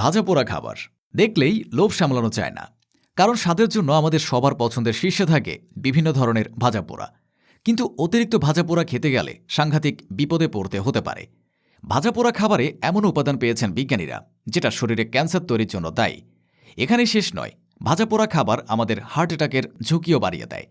ভাজা পোড়া খাবার। দেখলেই লোভ সামলানো যায় না। কারণ স্বাদের জন্য আমাদের সবার পছন্দের শীর্ষে থাকে বিভিন্ন ধরনের ভাজা পোড়া। কিন্তু অতিরিক্ত ভাজা পোড়া খেতে গেলে সাংঘাতিক বিপদে পড়তে হতে পারে। ভাজা পোড়া খাবারে এমন উপাদান পেয়েছেন বিজ্ঞানীরা, যেটা শরীরে ক্যান্সার তৈরির জন্য দায়ী। এখানে শেষ নয়। ভাজা পোড়া খাবার আমাদের হার্ট অ্যাটাকের ঝুঁকিও বাড়িয়ে দেয়।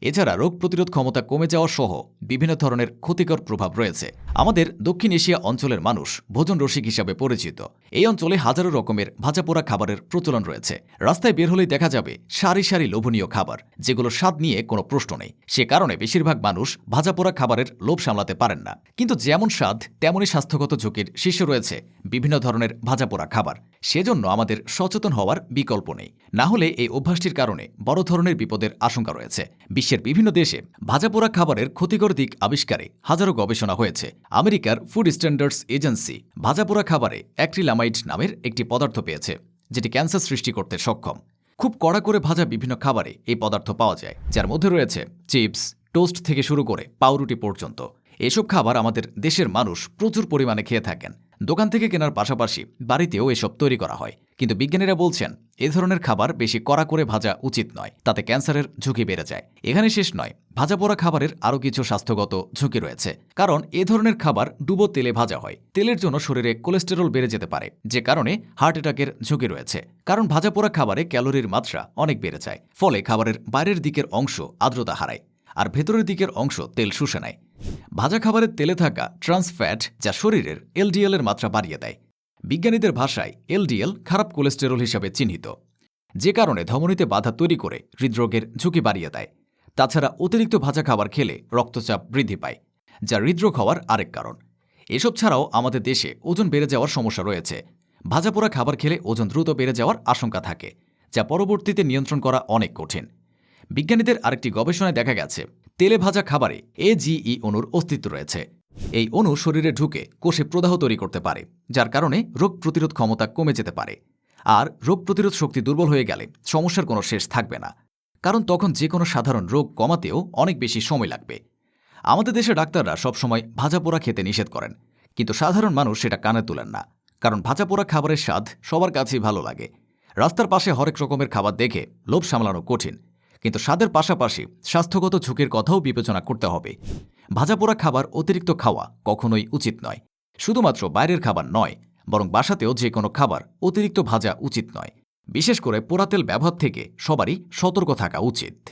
এছাড়া রোগ প্রতিরোধ ক্ষমতা কমে যাওয়া সহ বিভিন্ন ধরনের ক্ষতিকর প্রভাব রয়েছে। আমাদের দক্ষিণ এশিয়া অঞ্চলের মানুষ ভোজন রসিক হিসাবে পরিচিত। এই অঞ্চলে হাজারো রকমের ভাজাপোড়া খাবারের প্রচলন রয়েছে। রাস্তায় বের হলেই দেখা যাবে সারি সারি লোভনীয় খাবার, যেগুলো স্বাদ নিয়ে কোনো প্রশ্ন নেই। সে কারণে বেশিরভাগ মানুষ ভাজাপোড়া খাবারের লোভ সামলাতে পারেন না। কিন্তু যেমন স্বাদ, তেমনই স্বাস্থ্যগত ঝুঁকির শীর্ষে রয়েছে বিভিন্ন ধরনের ভাজাপোড়া খাবার। সেজন্য আমাদের সচেতন হওয়ার বিকল্প নেই। না হলে এই অভ্যাসটির কারণে বড় ধরনের বিপদের আশঙ্কা রয়েছে। বিশ্বের বিভিন্ন দেশে ভাজাপোড়া খাবারের ক্ষতিকর দিক আবিষ্কারে হাজারো গবেষণা হয়েছে। আমেরিকার ফুড স্ট্যান্ডার্ডস এজেন্সি ভাজাপোড়া খাবারে অ্যাক্রিলামাইড নামের একটি পদার্থ পেয়েছে, যেটি ক্যান্সার সৃষ্টি করতে সক্ষম। খুব কড়া করে ভাজা বিভিন্ন খাবারে এই পদার্থ পাওয়া যায়, যার মধ্যে রয়েছে চিপস, টোস্ট থেকে শুরু করে পাউরুটি পর্যন্ত। এসব খাবার আমাদের দেশের মানুষ প্রচুর পরিমাণে খেয়ে থাকেন। দোকান থেকে কেনার পাশাপাশি বাড়িতেও এসব তৈরি করা হয়। কিন্তু বিজ্ঞানীরা বলছেন, এ ধরনের খাবার বেশি কড়া করে ভাজা উচিত নয়, তাতে ক্যান্সারের ঝুঁকি বেড়ে যায়। এখানে শেষ নয়, ভাজা পোড়া খাবারের আরও কিছু স্বাস্থ্যগত ঝুঁকি রয়েছে। কারণ, এ ধরনের খাবার ডুবো তেলে ভাজা হয়। তেলের জন্য শরীরে কোলেস্টেরল বেড়ে যেতে পারে, যে কারণে হার্ট অ্যাটাকের ঝুঁকি রয়েছে। কারণ, ভাজা পোড়া খাবারে ক্যালোরির মাত্রা অনেক বেড়ে যায়, ফলে খাবারের বাইরের দিকের অংশ আর্দ্রতা হারায়, আর ভেতরের দিকের অংশ তেল শুষে নেয়। ভাজা খাবারের তেলে থাকা ট্রান্স ফ্যাট যা শরীরের এলডিএল এর মাত্রা বাড়িয়ে দেয়। বিজ্ঞানীদের ভাষায় এলডিএল খারাপ কোলেস্টেরল হিসাবে চিহ্নিত। যে কারণে ধমনীতে বাধা তৈরি করে হৃদরোগের ঝুঁকি বাড়িয়ে দেয়। তাছাড়া অতিরিক্ত ভাজা খাবার খেলে রক্তচাপ বৃদ্ধি পায়, যা হৃদরোগ হওয়ার আরেক কারণ। এসব ছাড়াও আমাদের দেশে ওজন বেড়ে যাওয়ার সমস্যা রয়েছে। ভাজা পোড়া খাবার খেলে ওজন দ্রুত বেড়ে যাওয়ার আশঙ্কা থাকে, যা পরবর্তীতে নিয়ন্ত্রণ করা অনেক কঠিন। বিজ্ঞানীদের আরেকটি গবেষণায় দেখা গেছে তেলে ভাজা খাবারে এজিই অণুর অস্তিত্ব রয়েছে। এই অণু শরীরে ঢুকে কোষে প্রদাহ তৈরি করতে পারে, যার কারণে রোগ প্রতিরোধ ক্ষমতা কমে যেতে পারে। আর রোগ প্রতিরোধ শক্তি দুর্বল হয়ে গেলে সমস্যার কোনো শেষ থাকবে না, কারণ তখন যে কোনো সাধারণ রোগ কমাতেও অনেক বেশি সময় লাগবে। আমাদের দেশে ডাক্তাররা সবসময় ভাজা পোড়া খেতে নিষেধ করেন, কিন্তু সাধারণ মানুষ সেটা কানে তোলেন না, কারণ ভাজা পোড়া খাবারের স্বাদ সবার কাছেই ভালো লাগে। রাস্তার পাশে হরেক রকমের খাবার দেখে লোভ সামলানো কঠিন। কিন্তু স্বাদের পাশাপাশি স্বাস্থ্যগত ঝুঁকির কথাও বিবেচনা করতে হবে। ভাজাপোড়া খাবার অতিরিক্ত খাওয়া কখনোই উচিত নয়। শুধুমাত্র বাইরের খাবার নয়, বরং বাসাতেও যে কোনো খাবার অতিরিক্ত ভাজা উচিত নয়। বিশেষ করে পোড়াতেল ব্যবহার থেকে সবারই সতর্ক থাকা উচিত।